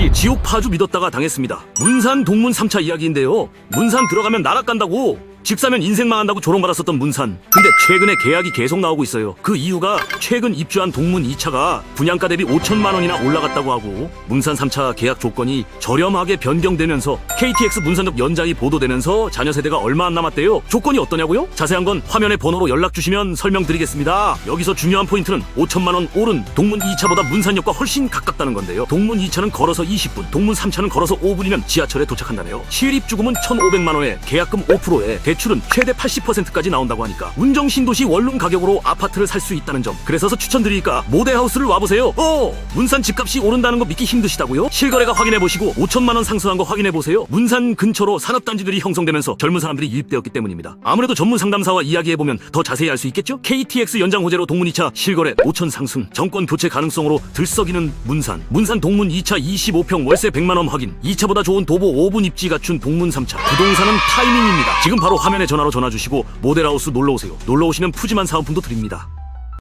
이 지옥 파주 믿었다가 당했습니다. 문산 동문 3차 이야기인데요. 문산 들어가면 나락 간다고 집 사면 인생 망한다고 조롱받았었던 문산. 근데 최근에 계약이 계속 나오고 있어요. 그 이유가 최근 입주한 동문 2차가 분양가 대비 5천만 원이나 올라갔다고 하고 문산 3차 계약 조건이 저렴하게 변경되면서 KTX 문산역 연장이 보도되면서 자녀 세대가 얼마 안 남았대요. 조건이 어떠냐고요? 자세한 건 화면에 번호로 연락 주시면 설명드리겠습니다. 여기서 중요한 포인트는 5천만 원 오른 동문 2차보다 문산역과 훨씬 가깝다는 건데요. 동문 2차는 걸어서 20분, 동문 3차는 걸어서 5분이면 지하철에 도착한다네요. 실입주금은 1,500만 원에 계약금 5%에 대출은 최대 80%까지 나온다고 하니까 운정 신도시 원룸 가격으로 아파트를 살 수 있다는 점. 그래서 추천드리니까 모델하우스를 와보세요. 어, 문산 집값이 오른다는 거 믿기 힘드시다고요? 실거래가 확인해 보시고 5천만 원 상승한 거 확인해 보세요. 문산 근처로 산업단지들이 형성되면서 젊은 사람들이 유입되었기 때문입니다. 아무래도 전문 상담사와 이야기해 보면 더 자세히 알 수 있겠죠? KTX 연장 호재로 동문 2차 실거래 5천 상승, 정권 교체 가능성으로 들썩이는 문산. 문산 동문 2차 25평 월세 100만 원 확인. 2차보다 좋은 도보 5분 입지 갖춘 동문 3차. 부동산은 타이밍입니다. 지금 바로 화면에 전화로 전화 주시고 모델하우스 놀러 오세요. 놀러 오시면 푸짐한 사은품도 드립니다.